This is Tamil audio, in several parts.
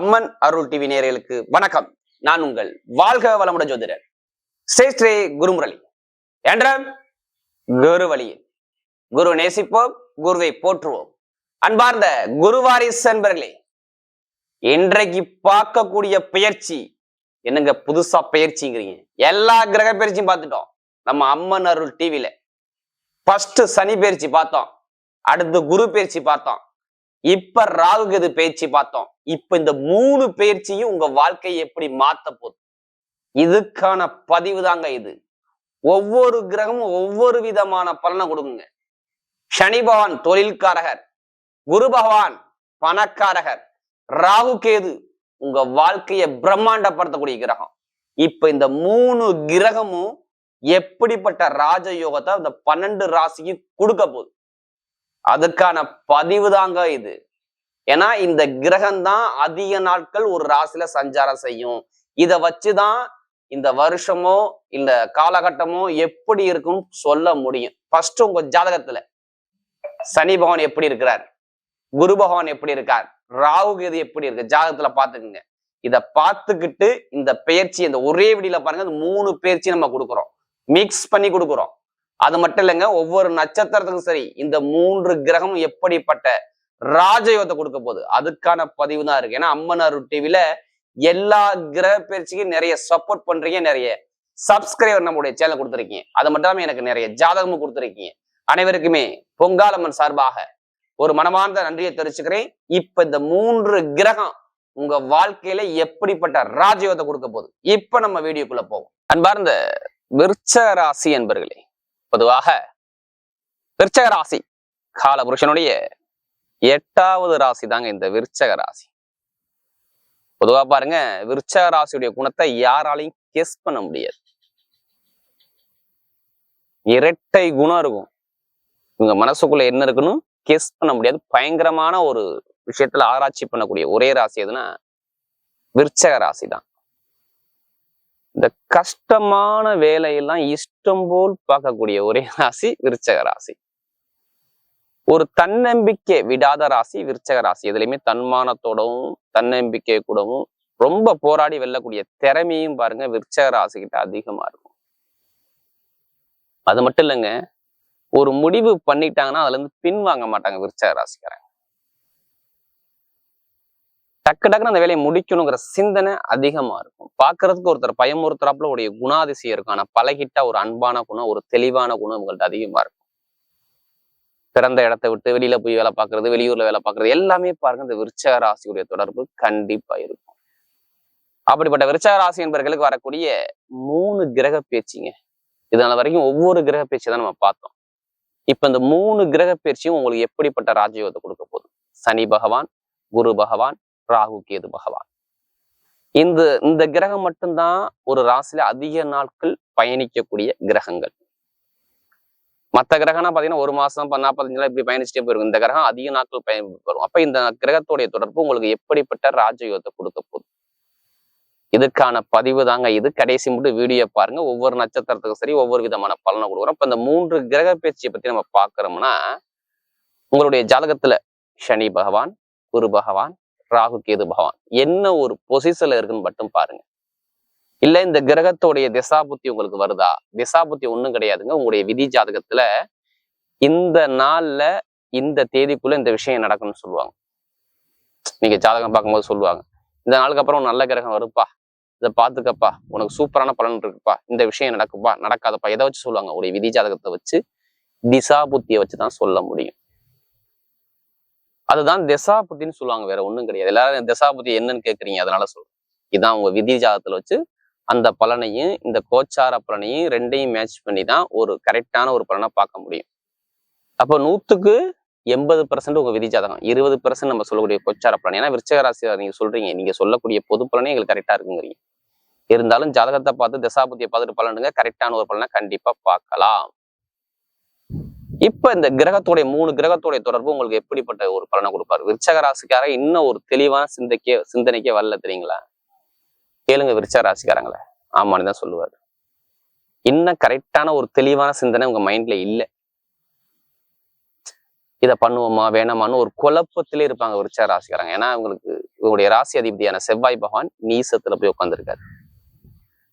அம்மன் அருள் டிவி நேயர்களுக்கு வணக்கம். நான் உங்கள் வாழ்க வளமுட ஜோதிடர் ஸ்ரேஷ்ரே குருமுரளி. என்ற குரு வழியில். குரு நேசிப்போம் குருவை போற்றுவோம். அன்பார்ந்த குருவாரிஸ் அன்பர்களே இன்றைக்கு பார்க்கக்கூடிய பயிற்சி என்னங்க புதுசா பயிற்சிங்கிறீங்க எல்லா கிரக பயிற்சியும் பார்த்துட்டோம். நம்ம அம்மன் அருள் டிவியில ஃபர்ஸ்ட் சனி பயிற்சி பார்த்தோம். அடுத்து குரு பயிற்சி பார்த்தோம். இப்ப ராகுகது பயிற்சி பார்த்தோம். இப்ப இந்த மூணு பயிற்சியும் உங்க வாழ்க்கையை எப்படி மாத்த போகுது இதுக்கான பதிவு தாங்க இது. ஒவ்வொரு கிரகமும் ஒவ்வொரு விதமான பலனை கொடுக்குங்க. சனி பகவான் தொழில்காரகர் குரு பகவான் பணக்காரகர் ராகு கேது உங்க வாழ்க்கையை பிரம்மாண்டப்படுத்தக்கூடிய கிரகம். இப்ப இந்த மூணு கிரகமும் எப்படிப்பட்ட ராஜயோகத்தை அந்த பன்னெண்டு ராசிக்கு கொடுக்க போகுது? அதுக்கான பதிவு தாங்க இது. ஏன்னா இந்த கிரகம் தான் அதிக நாட்கள் ஒரு ராசியில சஞ்சாரம் செய்யும். இத வச்சுதான் இந்த வருஷமோ இந்த காலகட்டமோ எப்படி இருக்கும்னு சொல்ல முடியும். ஃபர்ஸ்ட் உங்க ஜாதகத்துல சனி பகவான் எப்படி இருக்கிறார்? குரு பகவான் எப்படி இருக்கார்? ராகு கேது எப்படி இருக்கு? ஜாதகத்துல பாத்துக்குங்க இத பார்த்துக்கிட்டு இந்த பயிற்சி இந்த ஒரே விடியில பாருங்க மூணு பயிற்சி நம்ம கொடுக்குறோம். மிக்ஸ் பண்ணி கொடுக்குறோம். அது மட்டும் இல்லைங்க ஒவ்வொரு நட்சத்திரத்துக்கும் சரி இந்த மூன்று கிரகமும் எப்படிப்பட்ட ராஜயோகத்தை கொடுக்க போகுது? அதுக்கான பதிவு தான் இருக்கு. ஏன்னா அம்மன் அருள் டிவில எல்லா கிரக பயிற்சிக்கும் நிறைய சப்போர்ட் பண்றீங்க நிறைய சப்ஸ்கிரைபர் நம்முடைய சேனல் கொடுத்துருக்கீங்க. அது மட்டும் இல்லாமல் எனக்கு நிறைய ஜாதகமும் கொடுத்துருக்கீங்க. அனைவருக்குமே பொங்காலம்மன் சார்பாக ஒரு மனமார்ந்த நன்றியை தெரிவிச்சுக்கிறேன். இப்ப இந்த மூன்று கிரகம் உங்க வாழ்க்கையில எப்படிப்பட்ட ராஜயோகத்தை கொடுக்க போகுது? இப்ப நம்ம வீடியோக்குள்ள போவோம். அன்பார்ந்த விருச்ச ராசி என்பர்களே பொதுவாக விருச்சக ராசி காலபுருஷனுடைய எட்டாவது ராசி தாங்க இந்த விருச்சக ராசி. பொதுவா பாருங்க விருச்சக ராசியுடைய குணத்தை யாராலையும் கெஸ் பண்ண முடியாது. இரட்டை குணம் இருக்கும். இவங்க மனசுக்குள்ள என்ன இருக்குன்னு கெஸ் பண்ண முடியாது. பயங்கரமான ஒரு விஷயத்துல ஆராய்ச்சி பண்ணக்கூடிய ஒரே ராசி எதுனா விருச்சக ராசி தான். இந்த கஷ்டமான வேலையெல்லாம் இஷ்டம் போல் பார்க்கக்கூடிய ஒரே ராசி விருச்சக ராசி. ஒரு தன்னம்பிக்கை விடாத ராசி விருச்சக ராசி. எதுலையுமே தன்மானத்தோடவும் தன்னம்பிக்கை கூடவும் ரொம்ப போராடி வெல்லக்கூடிய திறமையும் பாருங்க விருச்சக ராசி கிட்ட அதிகமா இருக்கும். அது மட்டும் இல்லைங்க ஒரு முடிவு பண்ணிட்டாங்கன்னா அதுல இருந்து பின்வாங்க மாட்டாங்க விருச்சக ராசிக்காரங்க. டக்கு டக்குன்னு அந்த வேலையை முடிக்கணுங்கிற சிந்தனை அதிகமா இருக்கும். பாக்குறதுக்கு ஒருத்தர் பயமுறுத்துறாப்புல உடைய குணாதிசயம் இருக்கும். ஆனா பழகிட்ட ஒரு அன்பான குணம் ஒரு தெளிவான குணம் உங்கள்ட்ட அதிகமா இருக்கும். பிறந்த இடத்த விட்டு வெளியில போய் வேலை பார்க்கறது வெளியூர்ல வேலை பார்க்கறது எல்லாமே பாருங்க இந்த விருச்சக ராசியுடைய தொடர்பு கண்டிப்பா இருக்கும். அப்படிப்பட்ட விருச்சக ராசி என்பவர்களுக்கு வரக்கூடிய மூணு கிரக பேச்சுங்க. இதனால வரைக்கும் ஒவ்வொரு கிரக பேச்சு தான் நம்ம பார்த்தோம். இப்ப இந்த மூணு கிரக பயிற்சியும் உங்களுக்கு எப்படிப்பட்ட ராஜயோகத்தை கொடுக்க போதும் சனி பகவான் குரு பகவான் ராகு கேது பகவான். இந்த இந்த கிரகம் மட்டும்தான் ஒரு ராசியில அதிக நாட்கள் பயணிக்கக்கூடிய கிரகங்கள். மற்ற கிரகம்னா பாத்தீங்கன்னா ஒரு மாசம் நாற்பத்தஞ்சு நாள் இப்படி பயணிச்சுட்டே போயிருக்கும் இந்த கிரகம் அதிக நாட்கள் பயன் வரும். அப்ப இந்த கிரகத்துடைய தொடர்பு உங்களுக்கு எப்படிப்பட்ட ராஜயோகத்தை கொடுக்க போகுது? இதுக்கான பதிவு தாங்க இது. கடைசி மட்டும் வீடியோ பாருங்க. ஒவ்வொரு நட்சத்திரத்துக்கும் சரி ஒவ்வொரு விதமான பலனை கொடுக்குறோம். இப்ப இந்த மூன்று கிரக பேச்சியை பத்தி நம்ம பாக்குறோம்னா உங்களுடைய ஜாதகத்துல சனி பகவான் குரு பகவான் ராகு கேது பகவான். என்ன ஒரு பொசிஷன்ல இருக்குன்னு மட்டும் பாருங்க. இல்ல இந்த கிரகத்தோடைய திசாபுத்தி உங்களுக்கு வருதா? திசாபுத்தி ஒன்றும் கிடையாதுங்க. உங்களுடைய விதி ஜாதகத்துல இந்த நாள்ல இந்த தேதிக்குள்ள இந்த விஷயம் நடக்கும்னு சொல்லுவாங்க. நீங்க ஜாதகம் பார்க்கும்போது சொல்லுவாங்க. இந்த நாளுக்கு அப்புறம் நல்ல கிரகம் வருப்பா. இதை பார்த்துக்கப்பா. உனக்கு சூப்பரான பலன் இருக்குப்பா. இந்த விஷயம் நடக்குப்பா. நடக்காதப்பா. எதை வச்சு சொல்லுவாங்க. உடைய விதி ஜாதகத்தை வச்சு திசா புத்தியை வச்சு தான் சொல்ல முடியும். அதுதான் தசாபுத்தின்னு சொல்லுவாங்க வேற ஒண்ணும் கிடையாது. எல்லாரும் தசாபுத்தி என்னன்னு கேட்குறீங்க அதனால சொல்றேன். இதான் உங்க விதி ஜாதகத்துல வச்சு அந்த பலனையும் இந்த கோச்சார பலனையும் ரெண்டையும் மேட்ச் பண்ணி தான் ஒரு கரெக்டான ஒரு பலனை பார்க்க முடியும். அப்போ நூத்துக்கு எண்பது பர்சன்ட் உங்கள் விதி ஜாதகம் இருபது பர்சன்ட் நம்ம சொல்லக்கூடிய கோச்சார பலன். ஏன்னா விருச்சக நீங்கள் நீங்க சொல்றீங்க நீங்க சொல்லக்கூடிய பொது பலனே எங்களுக்கு கரெக்டா இருக்குங்கிறீங்க. இருந்தாலும் ஜாதகத்தை பார்த்து தசாபுத்தியை பார்த்துட்டு பலனுங்க கரெக்டான ஒரு பலனை கண்டிப்பா பார்க்கலாம். இப்ப இந்த கிரகத்துடைய மூணு கிரகத்துடைய தொடர்பு உங்களுக்கு எப்படிப்பட்ட ஒரு பலனை கொடுப்பாரு? விருச்சக ராசிக்கார இன்னும் ஒரு தெளிவான சிந்தைக்கே சிந்தனைக்கே வரல தெரியுங்களா? கேளுங்க விருச்சக ராசிக்காரங்கள ஆமான்னு தான் சொல்லுவாரு. இன்னும் கரெக்டான ஒரு தெளிவான சிந்தனை உங்க மைண்ட்ல இல்ல. இதை பண்ணுவோமா வேணாமான்னு ஒரு குழப்பத்திலே இருப்பாங்க விருச்சக ராசிக்காரங்க ஏன்னா அவங்களுக்கு இவங்களுடைய ராசி அதிபதியான செவ்வாய் பகவான் நீசத்துல போய் உட்காந்துருக்காரு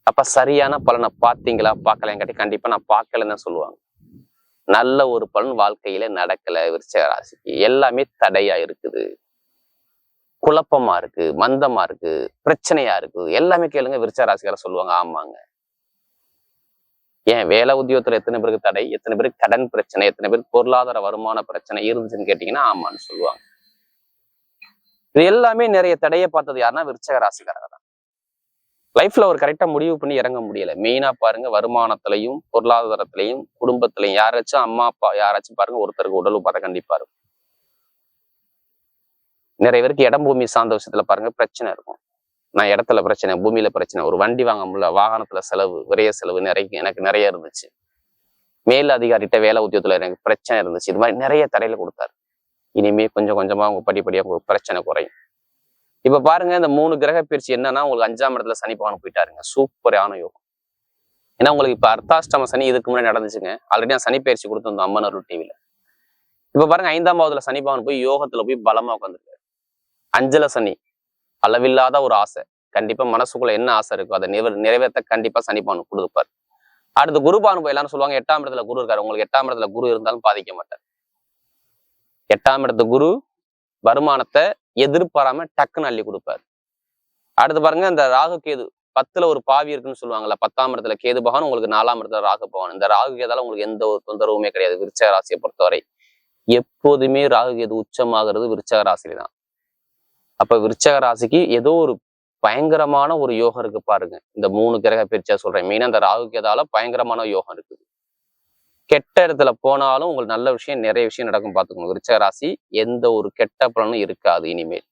அப்ப சரியான பலனை பார்த்தீங்களா பார்க்கலங்காட்டி கண்டிப்பா நான் பார்க்கலன்னு தான் சொல்லுவாங்க. நல்ல ஒரு பலன் வாழ்க்கையில நடக்கல விருச்சக ராசிக்கு. எல்லாமே தடையா இருக்குது. குழப்பமா இருக்கு மந்தமா இருக்கு பிரச்சனையா இருக்கு. எல்லாமே கேளுங்க விருச்சக ராசிக்கார சொல்லுவாங்க ஆமாங்க. ஏன் வேலை உத்தியோகத்துல எத்தனை பேருக்கு தடை எத்தனை பேருக்கு கடன் பிரச்சனை எத்தனை பேருக்கு பொருளாதார வருமான பிரச்சனை இருந்துச்சுன்னு கேட்டீங்கன்னா ஆமான்னு சொல்லுவாங்க. இது எல்லாமே நிறைய தடையை பார்த்தது யாருன்னா விருச்சக ராசிக்காரங்க தான். லைஃப்ல ஒரு கரெக்டா முடிவு பண்ணி இறங்க முடியல. மெயினா பாருங்க வருமானத்திலையும் பொருளாதாரத்திலையும் குடும்பத்திலையும் யாராச்சும் அம்மா அப்பா யாராச்சும் பாருங்க ஒருத்தருக்கு உடல் உபாதை கண்டிப்பா இருக்கும். நிறைய பேருக்கு இடம் பூமி சார்ந்த விஷயத்துல பாருங்க பிரச்சனை இருக்கும். நான் இடத்துல பிரச்சனை பூமியில பிரச்சனை ஒரு வண்டி வாங்க முடியல வாகனத்துல செலவு விரைய செலவு நிறைய எனக்கு நிறைய இருந்துச்சு. மேல் அதிகாரிகிட்ட வேலை உத்தியோகத்துல எனக்கு பிரச்சனை இருந்துச்சு. இது மாதிரி நிறைய தடையில கொடுத்தாரு. இனிமே கொஞ்சம் கொஞ்சமா உங்க படிப்படியா பிரச்சனை குறையும். இப்ப பாருங்க இந்த மூணு கிரக பயிற்சி என்னன்னா உங்களுக்கு அஞ்சாம் இடத்துல சனி பகவான் போயிட்டாருங்க. சூப்பரான யோகம். ஏன்னா உங்களுக்கு இப்ப அர்த்தாஷ்டம சனி இதுக்கு முன்னாடி நடந்துச்சுங்க. ஆல்ரெடி நான் சனி பயிற்சி கொடுத்துருந்தோம் அம்மன் அருள் இப்ப பாருங்க ஐந்தாம் பாவத்துல சனி பகவான் போய் யோகத்துல போய் பலமா உட்காந்துருக்காரு அஞ்சல சனி அளவில்லாத ஒரு ஆசை. கண்டிப்பா மனசுக்குள்ள என்ன ஆசை இருக்கோ அதை நிறைவே நிறைவேற்ற கண்டிப்பா சனி பகவான் கொடுப்பார். அடுத்து குரு பானுபவம் எல்லாரும் சொல்லுவாங்க எட்டாம் இடத்துல குரு இருக்காரு. உங்களுக்கு எட்டாம் இடத்துல குரு இருந்தாலும் பாதிக்க மாட்டார். எட்டாம் இடத்து குரு வருமானத்தை எதிர்பாராம டக்குன்னு அள்ளி கொடுப்பாரு. அடுத்து பாருங்க இந்த ராகு கேது பத்துல ஒரு பாவி இருக்குன்னு சொல்லுவாங்கல்ல பத்தாம் இடத்துல கேது பகவான் உங்களுக்கு நாலாம் இடத்துல ராகு பகவான். இந்த ராகு கேதால உங்களுக்கு எந்த ஒரு தொந்தரவுமே கிடையாது விருச்சக ராசியை பொறுத்தவரை. எப்போதுமே ராகு கேது உச்சமாகிறது விருச்சக ராசியில தான் அப்ப விருச்சக ராசிக்கு ஏதோ ஒரு பயங்கரமான ஒரு யோகம் இருக்கு பாருங்க. இந்த மூணு கிரக பிரிச்சா சொல்றேன். மெயினா அந்த ராகு கேதால பயங்கரமான யோகம் இருக்குது. கெட்ட இடத்துல போனாலும் உங்களுக்கு நல்ல விஷயம் நிறைய விஷயம் நடக்கும் பார்த்துக்கணும் விருச்சக ராசி எந்த ஒரு கெட்ட பலனும் இருக்காது இனிமேல்.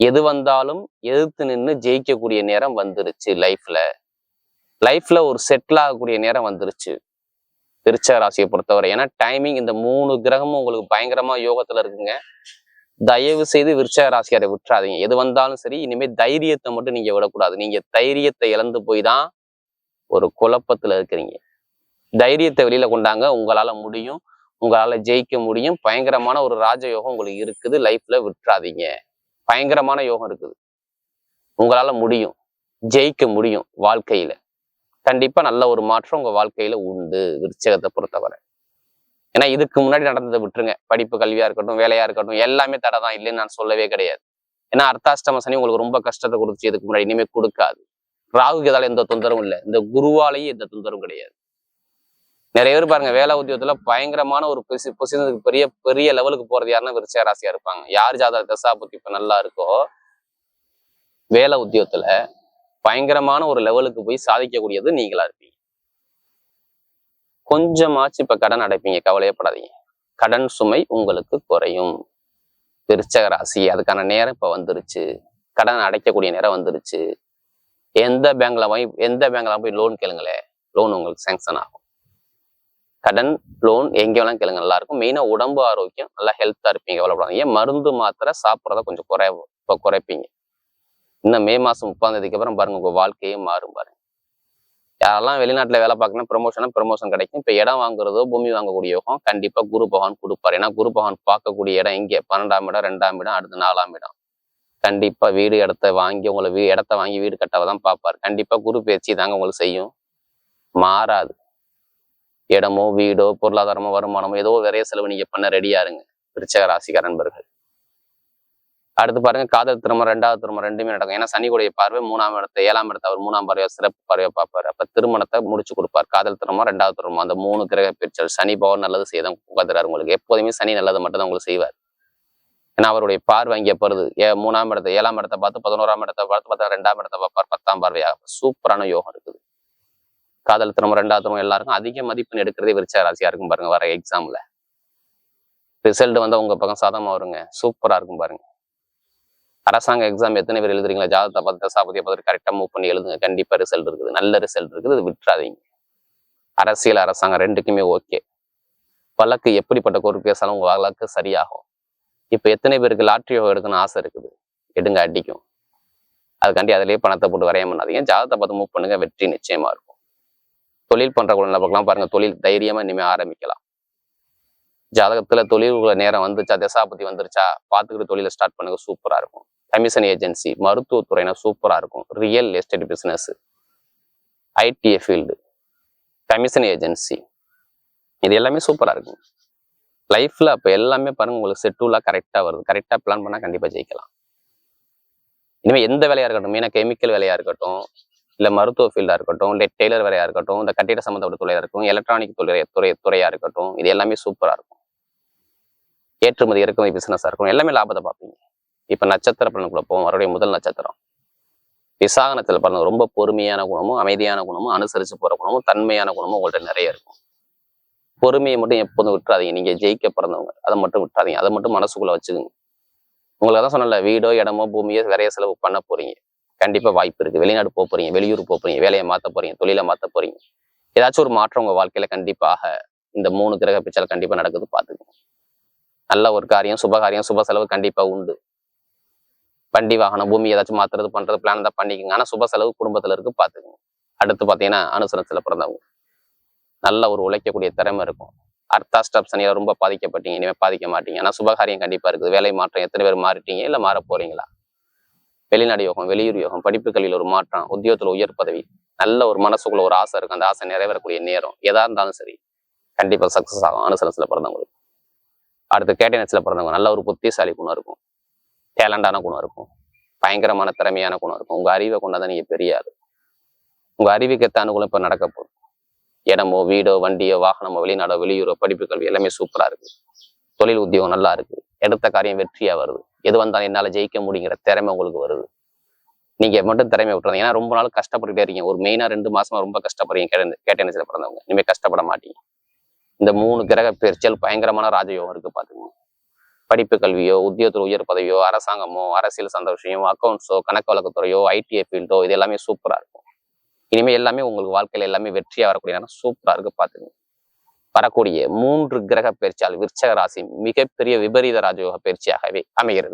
எது வந்தாலும் எதிர்த்து நின்று ஜெயிக்கக்கூடிய நேரம் வந்துருச்சு லைஃப்ல லைஃப்ல ஒரு செட்டில் ஆகக்கூடிய நேரம் வந்துருச்சு. விருச்சக ராசியை பொறுத்தவரை. ஏன்னா டைமிங் இந்த மூணு கிரகமும் உங்களுக்கு பயங்கரமா யோகத்துல இருக்குங்க. தயவு செய்து விருச்சக ராசியாரை விட்டுறாதீங்க. எது வந்தாலும் சரி இனிமேல் தைரியத்தை மட்டும் நீங்க விடக்கூடாது. நீங்க தைரியத்தை இழந்து போய் தான் ஒரு குழப்பத்துல இருக்கிறீங்க. தைரியத்தை வெளியில கொண்டாங்க. உங்களால முடியும். உங்களால ஜெயிக்க முடியும். பயங்கரமான ஒரு ராஜயோகம் உங்களுக்கு இருக்குது. லைஃப்ல விட்டுறாதீங்க. பயங்கரமான யோகம் இருக்குது. உங்களால முடியும். ஜெயிக்க முடியும் வாழ்க்கையில. கண்டிப்பா நல்ல ஒரு மாற்றம் உங்க வாழ்க்கையில உண்டு. விருச்சகத்தை பொறுத்தவரை. ஏன்னா இதுக்கு முன்னாடி நடந்ததை விட்டுருங்க. படிப்பு கல்வியா இருக்கட்டும் வேலையா இருக்கட்டும் எல்லாமே தடை தான். இல்லைன்னு நான் சொல்லவே கிடையாது. ஏன்னா அர்த்தாஷ்டம சனி உங்களுக்கு ரொம்ப கஷ்டத்தை கொடுத்துச்சு. இதுக்கு முன்னாடி இனிமே கொடுக்காது. ராகு எதால எந்த தொந்தரவும் இல்லை. இந்த குருவாலேயும் எந்த தொந்தரவும் கிடையாது. நிறைய பேர் பாருங்க வேலை உத்தியோகத்துல பயங்கரமான ஒரு பொசிஷனுக்கு பெரிய பெரிய லெவலுக்கு போறது யாருன்னா விருச்சிக ராசியா இருப்பாங்க. யார் ஜாதக தசா புத்தி இப்ப நல்லா இருக்கோ வேலை உத்தியோகத்துல பயங்கரமான ஒரு லெவலுக்கு போய் சாதிக்கக்கூடியது நீங்களா இருப்பீங்க. கொஞ்சமாச்சு இப்ப கடன் அடைப்பீங்க கவலையப்படாதீங்க. கடன் சுமை உங்களுக்கு குறையும். விருச்சக ராசி அதுக்கான நேரம் இப்ப வந்துருச்சு. கடன் அடைக்கக்கூடிய நேரம் வந்துருச்சு. எந்த பேங்க்ல போய் எந்த பேங்க்ல போய் லோன் கேளுங்களேன். லோன் உங்களுக்கு சேங்ஷன் ஆகும். கடன் லோன் எங்க வேணாலும் கேளுங்க. நல்லா இருக்கும் மெயினாக உடம்பு ஆரோக்கியம் நல்லா ஹெல்த்தாக இருப்பீங்க கவலைப்படாதீங்க மருந்து மாத்திரை சாப்பிட்றத கொஞ்சம் குறை இப்போ குறைப்பீங்க. இன்னும் மே மாதம் முப்பாம் தேதிக்கு அப்புறம் பாருங்க உங்கள் வாழ்க்கையே மாறும் பாருங்க. யாரெல்லாம் வெளிநாட்டில் வேலை பார்க்கணும் ப்ரமோஷனா ப்ரொமோஷன் கிடைக்கும். இப்போ இடம் வாங்குறதோ பூமி வாங்கக்கூடிய யோகம் கண்டிப்பாக குரு பகவான் கொடுப்பாரு. ஏன்னா குரு பகவான் பார்க்கக்கூடிய இடம் இங்கே. பன்னெண்டாம் இடம் ரெண்டாம் இடம் அடுத்து நாலாம் இடம். கண்டிப்பாக வீடு இடத்த வாங்கி உங்களை வீ இடத்த வாங்கி வீடு கட்டவை தான் பார்ப்பாரு. கண்டிப்பாக குரு பேச்சு தாங்க உங்களுக்கு செய்யும். மாறாது. இடமோ வீடோ பொருளாதாரமோ வருமானமோ ஏதோ நிறைய செலவு நீங்க பண்ண ரெடியா இருங்க. விருச்சக ராசிக்கார நண்பர்கள். அடுத்து பாருங்க காதல் திருமணம் ரெண்டாவது திருமணம் ரெண்டுமே நடக்கும். ஏன்னா சனிக்குடைய பார்வை மூணாம் இடத்தை ஏழாம் இடத்தை அவர் மூணாம் பார்வையா சிறப்பு பார்வையா பார்ப்பாரு. அப்ப திருமணத்தை முடிச்சு கொடுப்பார். காதல் திருமணம் ரெண்டாவது திருமணம். அந்த மூணு கிரக பிரிச்சல் சனி பவன் நல்லது செய்தான் உட்காந்துறாரு உங்களுக்கு. எப்போதுமே சனி நல்லது மட்டும் தான் உங்களுக்கு செய்வார். ஏன்னா அவருடைய பார்வை இங்கே போறது. ஏ மூணாம் இடத்தை ஏழாம் இடத்தை பார்த்து பதினோராம் இடத்தை பார்த்து பார்த்தா ரெண்டாம் இடத்தை பார்ப்பார். பத்தாம் பார்வையாக. சூப்பரான யோகம் இருக்குது. காதல் திரும்ப ரெண்டாவது திரும்ப எல்லாருக்கும் அதிக மதிப்பெண் எடுக்கிறதே விருச்ச ராசியா இருக்கும் பாருங்க வர எக்ஸாம்ல ரிசல்ட் வந்து உங்க பக்கம் சாதமா வருங்க சூப்பரா இருக்கும் பாருங்க. அரசாங்க எக்ஸாம் எத்தனை பேர் எழுதுறீங்களா ஜாதகத்தை பார்த்து தசாபதியை பார்த்து கரெக்டாக மூவ் பண்ணி எழுதுங்க கண்டிப்பா ரிசல்ட் இருக்குது. நல்ல ரிசல்ட் இருக்குது அது விட்டுறாதீங்க. அரசியல் அரசாங்கம் ரெண்டுக்குமே ஓகே வழக்கு எப்படிப்பட்ட கோர்ட்டு பேசாலும் உங்க வழக்கு சரியாகும். இப்ப எத்தனை பேருக்கு லாட்ரி எடுக்கணும்னு ஆசை இருக்குது? எடுங்க அடிக்கும். அதுக்காண்டி அதிலேயே பணத்தை போட்டு வரைய பண்ணாதீங்க ஜாதகத்தை பார்த்து மூவ் பண்ணுங்க வெற்றி நிச்சயமா இருக்கும். தொழில் பண்ற குழந்தை பார்க்கலாம் பாருங்க தொழில் தைரியமா இனிமே ஆரம்பிக்கலாம். ஜாதகத்துல தொழில்கள நேரம் வந்துச்சா தசாபதி வந்துருச்சா பார்த்துக்கிட்டு தொழிலை ஸ்டார்ட் பண்ணுங்க சூப்பரா இருக்கும். கமிஷன் ஏஜென்சி மருத்துவத்துறைனா சூப்பரா இருக்கும். Real estate business IDA field commission agency இது எல்லாமே சூப்பரா இருக்கும். லைஃப்ல அப்ப எல்லாமே பாருங்க உங்களுக்கு செட்டூலா கரெக்டா வருது. கரெக்டா பிளான் பண்ணா கண்டிப்பா ஜெயிக்கலாம். இனிமேல் எந்த வேலையா இருக்கட்டும் மெயினா கெமிக்கல் வேலையா இருக்கட்டும் இல்ல மருத்துவ ஃபீல்டா இருக்கட்டும் இல்லை டெய்லர் வேலையா இருக்கட்டும் இந்த கட்டிட சம்பந்தப்பட்ட துறையா இருக்கும் எலக்ட்ரானிக் துறை துறை துறையா இருக்கட்டும் இது எல்லாமே சூப்பராக இருக்கும். ஏற்றுமதி இறக்குமதி பிஸ்னஸாக இருக்கும் எல்லாமே லாபத்தை பார்ப்பீங்க. இப்ப நட்சத்திர பலனுக்குள்ள போவோம் அவருடைய முதல் நட்சத்திரம். விசாகனத்துல பலன் ரொம்ப பொறுமையான குணமும் அமைதியான குணமும் அனுசரிச்சு போற குணமும் தன்மையான குணமும் உங்கள்கிட்ட நிறைய இருக்கும். பொறுமையை மட்டும் எப்போதும் விட்டுறாதீங்க. நீங்க ஜெயிக்க பிறந்தவங்க அதை மட்டும் விட்டுறாதீங்க. அதை மட்டும் மனசுக்குள்ள வச்சுக்கோங்க. உங்களுக்கு தான் சொன்னல வீடோ இடமோ பூமியோ நிறைய செலவு பண்ண போறீங்க. கண்டிப்பா வாய்ப்பு இருக்கு. வெளிநாடு போக போறீங்க வெளியூர் போக போறீங்க வேலையை மாத்த போறீங்க தொழிலை மாற்ற போறீங்க. ஏதாச்சும் ஒரு மாற்றம் உங்க வாழ்க்கையில கண்டிப்பாக இந்த மூணு கிரக பிச்சல் கண்டிப்பா நடக்குது பார்த்துக்கோங்க. நல்ல ஒரு காரியம் சுபகாரியம் சுப செலவு கண்டிப்பா உண்டு. வண்டி வாகனம் பூமி ஏதாச்சும் மாத்துறது பண்றது பிளான் தான் பண்ணிக்கோங்க. ஆனா சுப செலவு குடும்பத்துல இருக்கு பார்த்துக்கோங்க. அடுத்து பாத்தீங்கன்னா அனுசரத்துல பிறந்தவங்க. நல்ல ஒரு உழைக்கக்கூடிய திறமை இருக்கும். அர்த்தாஸ்டாப் சனியால ரொம்ப பாதிக்கப்பட்டீங்க. இனிமே பாதிக்க மாட்டீங்க. ஆனால் சுபகாரியம் கண்டிப்பா இருக்குது. வேலை மாற்றம் எத்தனை பேர் மாறிட்டீங்க? இல்ல மாற போறீங்களா? வெளிநாடு யோகம் வெளியூர் யோகம் படிப்புகளில் ஒரு மாற்றம் உத்தியோகத்துல உயர் பதவி நல்ல ஒரு மனசுக்குள்ள ஒரு ஆசை இருக்கும் அந்த ஆசை நிறைவேறக்கூடிய நேரம் எதா இருந்தாலும் சரி கண்டிப்பா சக்சஸ் ஆகும். அனுசரத்துல பிறந்தவங்களுக்கு. அடுத்து கேட்டனத்துல பிறந்தவங்க நல்ல ஒரு புத்திசாலி குணம் இருக்கும். டேலண்டான குணம் இருக்கும். பயங்கரமான திறமையான குணம் இருக்கும். உங்க அறிவை கொண்டாதான் நீங்க பெரிய உங்க அறிவுக்கு ஏத்த அனுகூலம் இப்ப நடக்க போகுது. இடமோ வீடோ வண்டியோ வாகனமோ வெளிநாடோ வெளியூரோ படிப்பு கல்வி எல்லாமே சூப்பரா இருக்கு. தொழில் உத்தியோகம் நல்லா இருக்கு. எடுத்த காரியம் வெற்றியா வருது? எது வந்தாலும் என்னால ஜெயிக்க முடியுங்கிற திறமை உங்களுக்கு வருது? நீங்க மட்டும் திறமை விட்டுறீங்க ஏன்னா ரொம்ப நாள் கஷ்டப்பட்டுட்டே இருக்கீங்க. ஒரு மெயினா ரெண்டு மாசமா ரொம்ப கஷ்டப்படுறீங்க கேட்ட சில பிறந்தவங்க இனிமே கஷ்டப்பட மாட்டீங்க. இந்த மூணு கிரக பெருச்சல் பயங்கரமான ராஜயோகம் இருக்கு பாத்துக்கோங்க. படிப்பு கல்வியோ உத்தியோகத்தில் உயர் பதவியோ அரசாங்கமோ அரசியல் சார்ந்த விஷயம் அக்கௌண்ட்ஸோ கணக்கு வழக்குத்துறையோ ஐடிஐ ஃபீல்டோ இது எல்லாமே சூப்பரா இருக்கும். இனிமே எல்லாமே உங்களுக்கு வாழ்க்கையில எல்லாமே வெற்றியா வரக்கூடிய நேரம் சூப்பரா இருக்கு பாத்துங்க வரக்கூடிய மூன்று கிரக பயிற்சியால் விருச்சக ராசி மிகப்பெரிய விபரீத ராஜயோக பயிற்சியாகவே அமைகிறது.